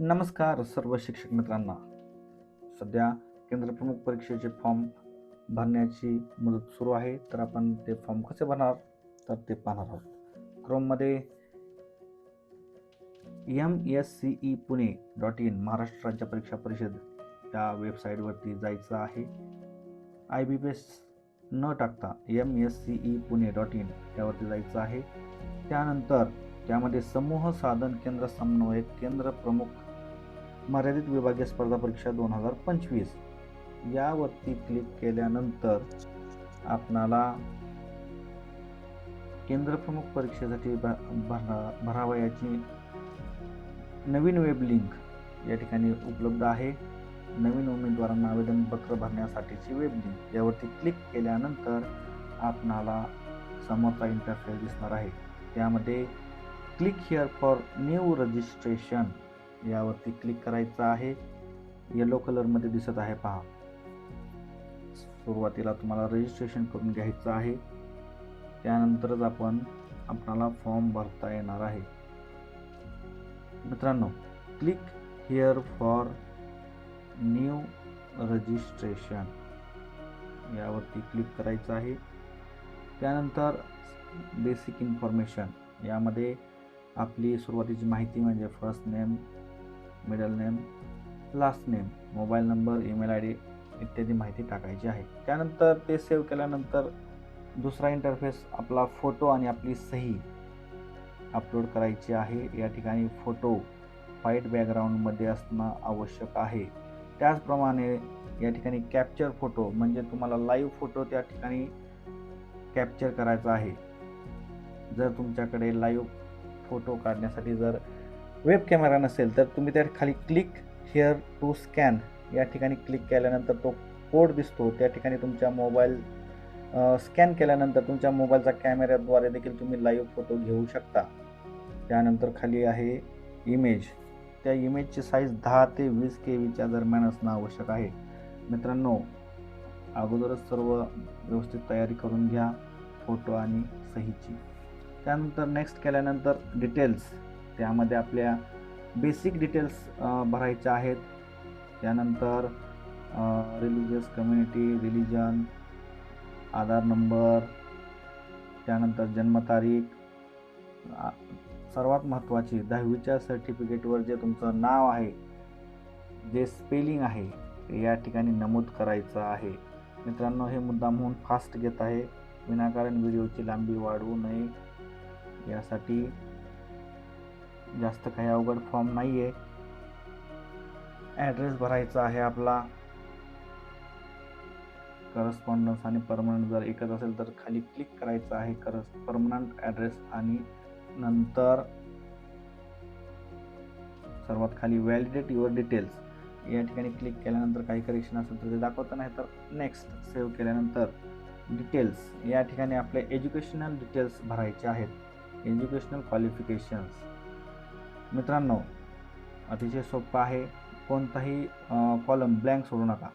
नमस्कार सर्व शिक्षक मित्रांना. सध्या केंद्र प्रमुख परीक्षेचे फॉर्म भरण्याची मुदत सुरू आहे. तर आपण ते फॉर्म कसे भरणार तर ते पाहणार आहोत. क्रोममध्ये M S C E Pune dot in Maharashtra राज्य परीक्षा परिषद या वेबसाईटवरती जायचं आहे. आय बी पी एस न टाकता M S C E Pune dot in यावरती जायचं आहे. त्यानंतर त्यामध्ये समूह साधन केंद्र समन्वयक केंद्र प्रमुख मर्यादित विभागीय स्पर्धा परीक्षा दोन हजार पंचवीस. यावरती क्लिक केल्यानंतर आपणाला केंद्र प्रमुख परीक्षेसाठी भ भरा भरावयाची नवीन वेब लिंक या ठिकाणी उपलब्ध आहे. नवीन उमेदवारांना आवेदनपत्र भरण्यासाठीची वेब लिंक यावरती क्लिक केल्यानंतर आपणाला समोरचा इंटरफेस दिसणार आहे. त्यामध्ये click here for new registration यावरती क्लिक करायचं आहे. येलो कलरमध्ये दिसत आहे पहा. सुरुवातीला तुम्हाला रजिस्ट्रेशन करून घ्यायचं आहे. त्यानंतरच आपण आपणाला फॉर्म भरता येणार आहे. मित्रांनो click here for new registration यावरती क्लिक करायचं आहे. त्यानंतर बेसिक इन्फॉर्मेशन यामध्ये आपली सुरुवातीची माहिती म्हणजे first name middle name last name mobile number email I D इत्यादी माहिती टाकायची आहे. त्यानंतर ते सेव्ह केल्यानंतर दुसरा इंटरफेस आपला फोटो आणि आपली सही अपलोड करायची आहे. या ठिकाणी फोटो व्हाईट बॅकग्राऊंडमध्ये असणं आवश्यक आहे. त्याचप्रमाणे या ठिकाणी कॅप्चर फोटो म्हणजे तुम्हाला लाईव्ह फोटो त्या ठिकाणी कॅप्चर करायचा आहे. जर तुमच्याकडे लाईव्ह फोटो काढण्यासाठी जर वेब कॅमेरा नसेल तर तुम्ही त्या खाली क्लिक हिअर टू स्कॅन या ठिकाणी क्लिक केल्यानंतर तो कोड दिसतो. त्या ठिकाणी तुमच्या मोबाईल स्कॅन केल्यानंतर तुमच्या मोबाईलचा कॅमेऱ्याद्वारे देखील तुम्ही लाईव्ह फोटो घेऊ शकता. त्यानंतर खाली आहे इमेज त्या इमेजची साईज दहा ते वीस के व्हीच्या दरम्यान असणं आवश्यक आहे. मित्रांनो अगोदरच सर्व व्यवस्थित तयारी करून घ्या फोटो आणि सहीची. त्यानंतर नेक्स्ट केल्यानंतर डिटेल्स त्यामध्ये आपल्या बेसिक डिटेल्स भरायच्या आहेत. त्यानंतर religious community religion Aadhaar number त्यानंतर जन्मतारीख सर्वात महत्त्वाची दहावीच्या सर्टिफिकेटवर जे तुमचं नाव आहे जे स्पेलिंग आहे ते या ठिकाणी नमूद करायचं आहे. मित्रांनो हे मुद्दा म्हणून फास्ट घेत आहे. विनाकारण व्हिडिओची लांबी वाढवू नये. यासाठी जास्त काही अवघड फॉर्म नाही आहे ॲड्रेस भरायचा आहे आपला. करस्पॉन्डन्स आणि परमनंट जर एकच असेल तर खाली क्लिक करायचं आहे करस परमनंट ॲड्रेस आणि नंतर सर्वात खाली व्हॅलिडेट युअर डिटेल्स या ठिकाणी क्लिक केल्यानंतर काही करेक्शन असेल तर ते दाखवतं नाही तर नेक्स्ट सेव्ह केल्यानंतर डिटेल्स या ठिकाणी आपले एज्युकेशनल डिटेल्स भरायचे आहेत. एज्युकेशनल क्वालिफिकेशन्स मित्रांनो अतिशय सोपं आहे. कोणताही कॉलम ब्लँक सोडू नका.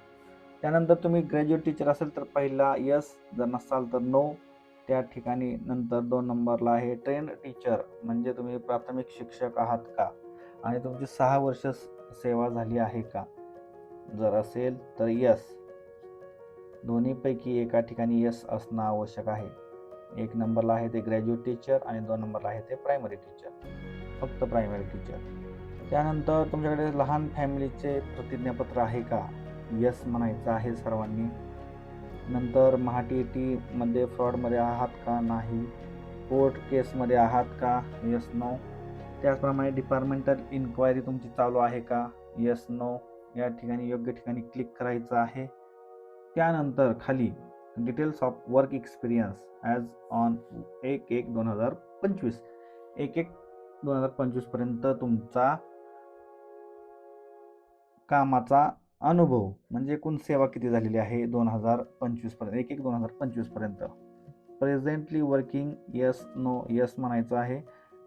त्यानंतर तुम्ही ग्रॅज्युएट टीचर असेल तर पहिला यस जर नसाल तर नो त्या ठिकाणी नंतर दोन नंबरला आहे ट्रेन टीचर म्हणजे तुम्ही प्राथमिक शिक्षक आहात का? आणि तुमची सहा वर्ष सेवा झाली आहे का? जर असेल तर यस दोन्हीपैकी एका ठिकाणी यस असणं आवश्यक आहे. एक नंबरला आहे ते ग्रॅज्युएट टीचर आणि दोन नंबरला आहे ते प्रायमरी टीचर फक्त प्रायमरी टीचर त्यानंतर तुमच्याकडे लहान फॅमिलीचे प्रतिज्ञापत्र आहे का? यस म्हणायचं आहे सर्वांनी. नंतर महाटी टीमध्ये फ्रॉडमध्ये आहात का नाही? कोर्ट केसमध्ये आहात का? यस नो त्याचप्रमाणे डिपार्टमेंटल इन्क्वायरी तुमची चालू आहे का? यस नो या ठिकाणी योग्य ठिकाणी क्लिक करायचं आहे. त्यानंतर खाली details of work experience as on एक एक दोन हजार पंचवीस. एक एक दोन हजार पंचवीसपर्यंत तुमचा कामाचा अनुभव म्हणजे एकूण सेवा किती झालेली आहे? दोन हजार पंचवीसपर्यंत एक एक दोन हजार पंचवीसपर्यंत presently working yes no yes म्हणायचं आहे.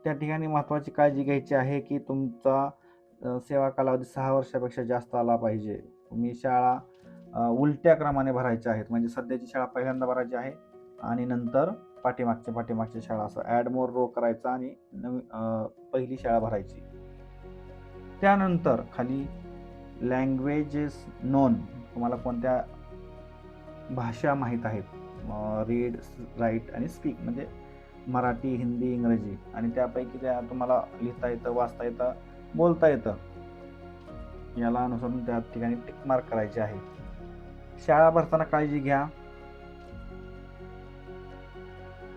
त्या ठिकाणी महत्त्वाची काळजी घ्यायची आहे की तुमचा सेवा कालावधी सहा वर्षापेक्षा जास्त आला पाहिजे. तुम्ही शाळा उलट्या क्रमाने भरायच्या आहेत. म्हणजे सध्याची शाळा पहिल्यांदा भरायची आहे आणि नंतर पाठीमागच्या पाठीमागच्या शाळा असं ॲड मोर रो करायचा आणि नवी पहिली शाळा भरायची. त्यानंतर खाली लँग्वेजेस नोन तुम्हाला कोणत्या भाषा माहीत आहेत? रीड राईट आणि स्पीक म्हणजे मराठी हिंदी इंग्रजी आणि त्यापैकी त्या तुम्हाला लिहिता येतं वाचता येतं बोलता येतं. याला अनुसरून त्या ठिकाणी टिक मार्क करायचे आहे. शाळा भरताना काळजी घ्या.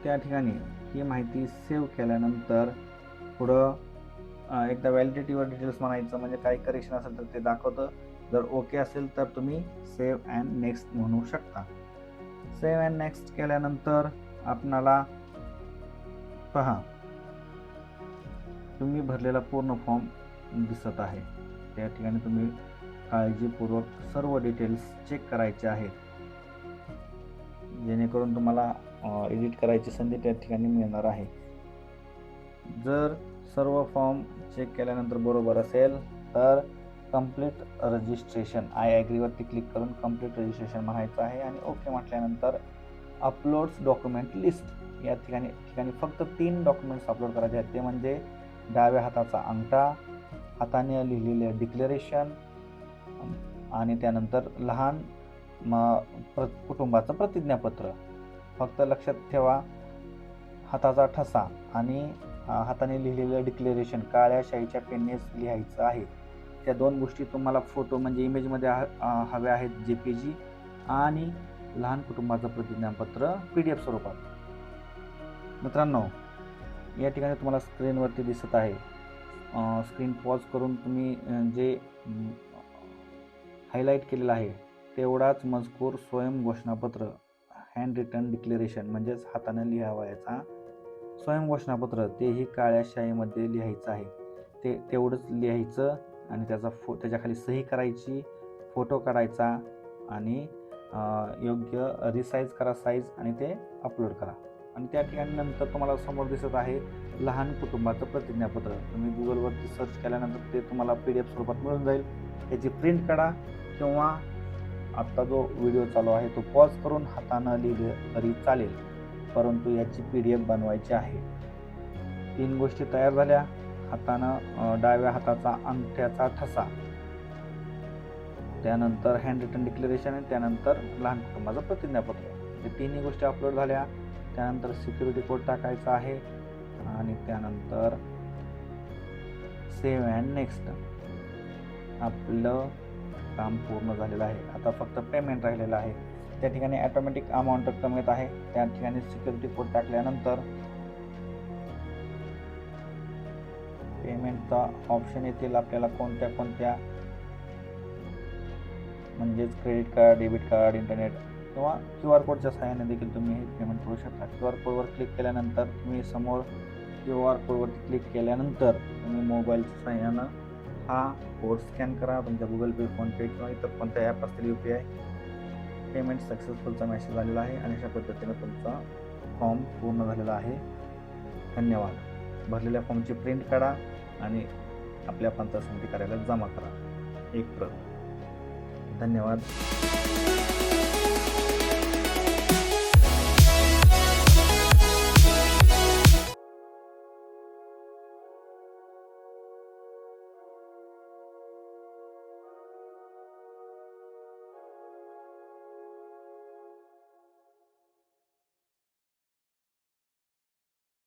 त्या ठिकाणी ही माहिती सेव्ह केल्यानंतर पुढं एकदा व्हॅलिडिटीवर डिटेल्स म्हणायचं म्हणजे काही करेक्शन असेल तर ते दाखवतं. जर ओके असेल तर तुम्ही सेव्ह अँड नेक्स्ट म्हणू शकता. सेव्ह अँड नेक्स्ट केल्यानंतर आपणाला पहा तुम्ही भरलेला पूर्ण फॉर्म दिसत आहे. त्या ठिकाणी तुम्ही काळजीपूर्वक सर्व डिटेल्स चेक करायचे आहेत. जेणेकरून तुम्हाला एडिट करायची संधी त्या ठिकाणी मिळणार आहे. जर सर्व फॉर्म चेक केल्यानंतर बरोबर असेल तर कंप्लीट रजिस्ट्रेशन आय ॲग्रीवरती क्लिक करून कंप्लीट रजिस्ट्रेशन म्हणायचं आहे आणि ओके म्हटल्यानंतर अपलोड्स डॉक्युमेंट लिस्ट या ठिकाणी ठिकाणी फक्त तीन डॉक्युमेंट्स अपलोड करायचे आहेत. ते म्हणजे डाव्या हाताचा अंगठा हाताने लिहिलेले डिक्लेरेशन आणि त्यानंतर लहान मग प्र कुटुंबाचं प्रतिज्ञापत्र. फक्त लक्षात ठेवा हाताचा ठसा आणि हाताने लिहिलेलं डिक्लेरेशन काळ्या शाईच्या पेननेच लिहायचं आहे. त्या दोन गोष्टी तुम्हाला फोटो म्हणजे इमेजमध्ये हव्या आहेत जे पी जी आणि लहान कुटुंबाचं प्रतिज्ञापत्र पी डी एफ स्वरूपात. मित्रांनो या ठिकाणी तुम्हाला स्क्रीनवरती दिसत आहे. स्क्रीन पॉज करून तुम्ही जे हायलाईट केलेलं आहे तेवढाच मजकूर स्वयं घोषणापत्र हँड रिटर्न डिक्लेरेशन म्हणजेच हाताने लिहावयाचा स्वयं घोषणापत्र तेही काळ्या शाईमध्ये लिहायचं आहे. ते तेवढंच लिहायचं आणि त्याचा फो त्याच्याखाली सही करायची फोटो काढायचा आणि योग्य रिसाईज करा साईज आणि ते अपलोड करा. आणि त्या ठिकाणी नंतर तुम्हाला समोर दिसत आहे लहान कुटुंबाचं प्रतिज्ञापत्र. तुम्ही गुगलवरती सर्च केल्यानंतर ते तुम्हाला पी डी एफ स्वरूपात मिळून जाईल. त्याची प्रिंट काढा किंवा आत्ता जो व्हिडिओ चालू आहे तो पॉज करून हातानं लिहिले तरी चालेल. परंतु याची पी डी एफ बनवायची आहे. तीन गोष्टी तयार झाल्या. हातानं डाव्या हाताचा अंगठ्याचा ठसा. त्यानंतर हँड रिटन डिक्लेरेशन आणि त्यानंतर लहान कुटुंबाचं प्रतिज्ञापत्र. हे तिन्ही गोष्टी अपलोड झाल्या. त्यानंतर सिक्युरिटी कोड टाकायचा आहे. आणि त्यानंतर सेव्ह अँड नेक्स्ट आपलं काम पूर्ण झालेलं आहे. आता फक्त पेमेंट राहिलेलं आहे. त्या ठिकाणी ॲटोमॅटिक अमाऊंट रक्कम येत आहे. त्या ठिकाणी सिक्युरिटी कोड टाकल्यानंतर पेमेंटचा ऑप्शन येतील आपल्याला कोणत्या कोणत्या. म्हणजेच credit card debit card internet किंवा क्यू आर कोडच्या सहाय्याने देखील तुम्ही हे पेमेंट करू शकता. क्यू आर कोडवर क्लिक केल्यानंतर तुम्ही समोर क्यू आर कोडवरती क्लिक केल्यानंतर तुम्ही मोबाईलच्या सहाय्यानं हा कोड स्कॅन करा तुमच्या गुगल पे फोनपे किंवा इतर कोणत्या ॲप असतील यू पी आय पेमेंट सक्सेसफुलचा मेसेज आलेला आहे आणि अशा पद्धतीने तुमचा फॉर्म पूर्ण झालेला आहे. धन्यवाद. भरलेल्या फॉर्मची प्रिंट काढा आणि आपल्या पंचायत समिती कार्यालयात जमा करा. एक प्रत. धन्यवाद.